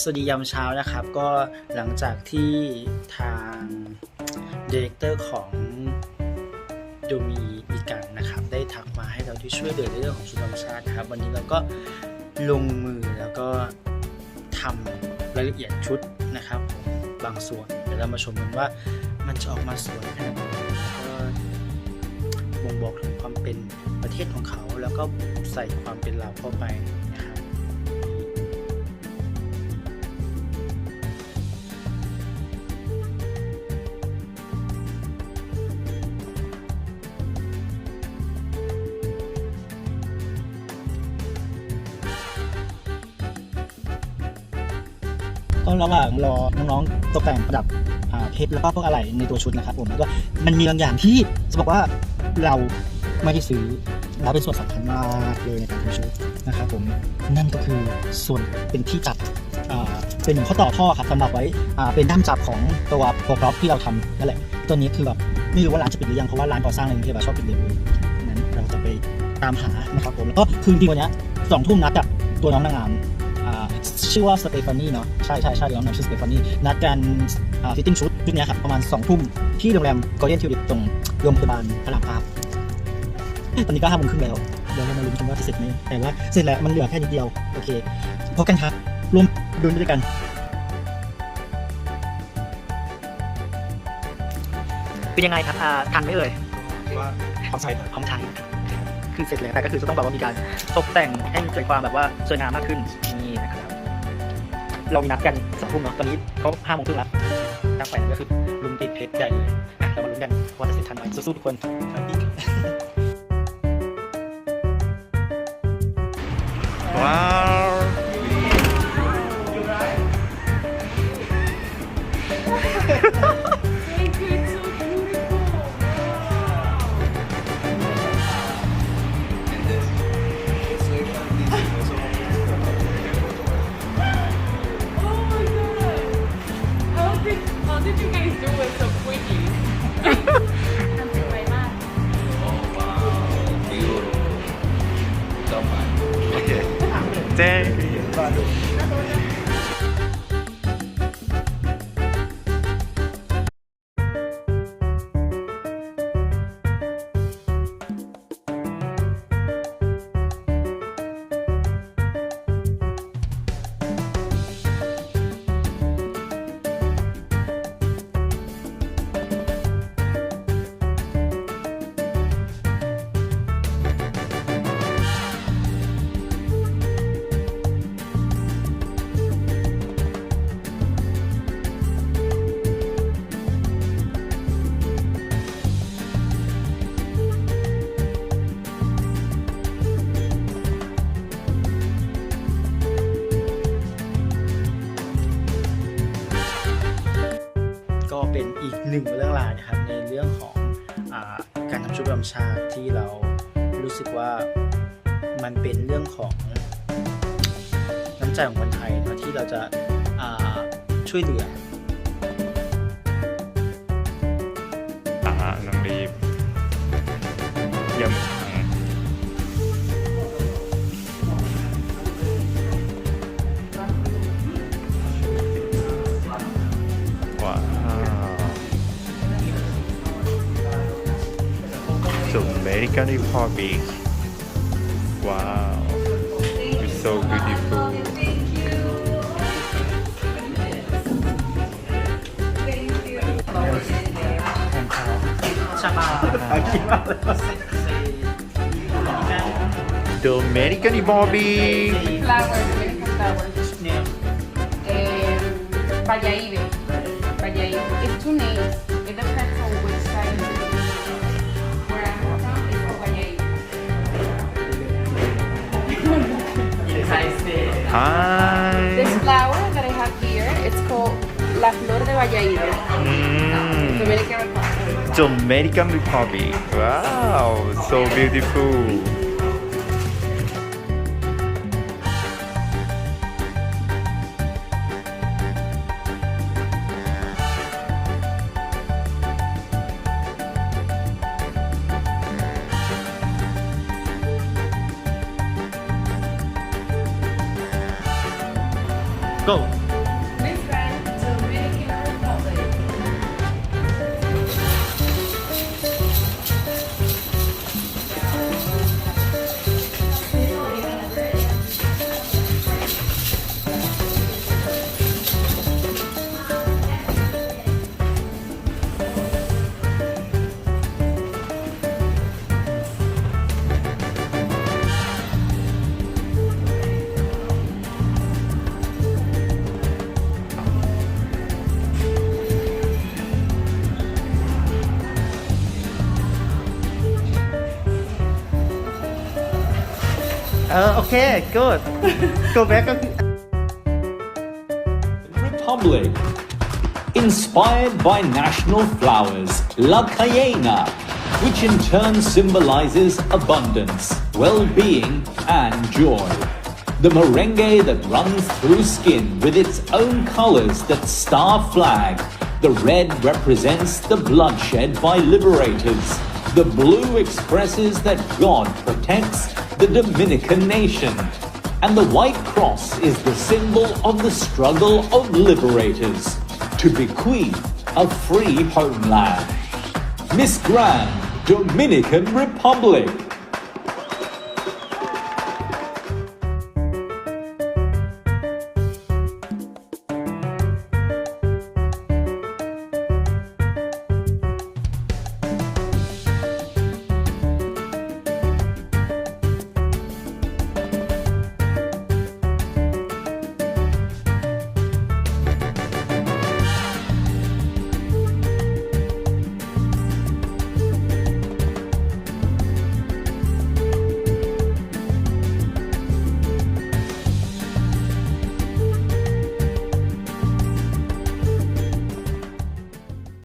สวัสดียามเช้านะครับ ก็หลังจากที่ทางดีเรคเตอร์ของโดมีดิกันนะครับ ได้ทักมาให้เราที่ช่วยเหลือในเรื่องของชุดธรรมชาตินะครับ วันนี้เราก็ลงมือแล้วก็ทำรายละเอียดชุดนะครับบางส่วนเดี๋ยวเรามาชมกันว่ามันจะออกมาสวยขนาดไหนก็บ่งบอกถึงความเป็นประเทศของเขา แล้วก็ใส่ความเป็นเราเข้าไป ก็ระหว่างรอน้องๆตกแต่งประดับเพชรแล้วก็พวกอะไรในตัวชุดนะครับผมแล้วก็มันมีบางอย่างที่จะบอกว่าเราไม่ได้ซื้อแล้วเป็นส่วนสำคัญมากเลยในการทำชุดนะครับผมนั่นก็คือส่วนเป็นที่จับเป็นข้อต่อท่อครับสำหรับไว้เป็นด้ามจับของตัวโปรกรอฟที่เราทำนั่นแหละตัวนี้คือแบบไม่รู้ว่าร้านจะปิดหรือยังเพราะว่าร้านก่อสร้างในกรุงเทพอะชอบปิดเร็วนั้นเราจะไปตามหานะครับผมแล้วก็คือจริงๆวันนี้สองทุ่มนัดกับตัวน้องนางงาม ชื่อว่าสเตฟานีเนาะใช่ใช่ใช่เดี๋ยวน้องชื่อสเตฟานีนัดกันฟิตติ้งชุดชุดเนี้ยครับประมาณ2องทุ่มที่โรงแรมกอร์เดียนทิวลิปตรงโรงพยาบาลพระรามเก้าตอนนี้ก็ห้าโมงครึ่งแล้วเดี๋ยวเรามาลุ้นกันว่าจะเสร็จไหมแต่ว่าเสร็จแล้วมันเหลือแค่นิดเดียวโอเคพบกันครับร่วมดูไปด้วยกันเป็นยังไงครับอ่าทันไหมเอ่ยว่าความใส่พร้อมใช้คือเสร็จแล้วแต่ก็คือจะต้องแบบว่ามีการตกแต่งให้มันเกิดความแบบว่าสวยงามมากขึ้นนี่นะครับ เรามีนัดกันสองทุ่มเนาะตอนนี้เขาห้าโมงครึ่งแล้วตั้งไปก็คือลุมติดเพชรใหญ่เลยอะเรามาลุ้นกันว่าจะเสร็จทันไหมสู้ๆทุกคนครับว้าว เป็นอีกหนึ่งเรื่องราวนะครับในเรื่องของอการทำชุดประจำชาติที่เรารู้สึกว่ามันเป็นเรื่องของน้ำใจของคนไทยเนะที่เราจะาช่วยเหลืออ่าน้องรีบเยี่ยม to American Park Beach. Wow, it's so beautiful. Dominican Bobby flowers, American flowers, and Valladolid. Valladolid, it's two names. Hi This flower that I have here, it's called La Flor de Valladolid. Mm. Dominican Republic. Dominican Republic. Wow, so beautiful. Go Uh, okay, good. Go back. Republic. Inspired by national flowers, La Cayena, which in turn symbolizes abundance, well being, and joy. The merengue that runs through skin with its own colors that star flag. The red represents the bloodshed by liberators. The blue expresses that God protects the Dominican nation and the white cross is the symbol of the struggle of liberators to bequeath a free homeland. Miss Grand, Dominican Republic.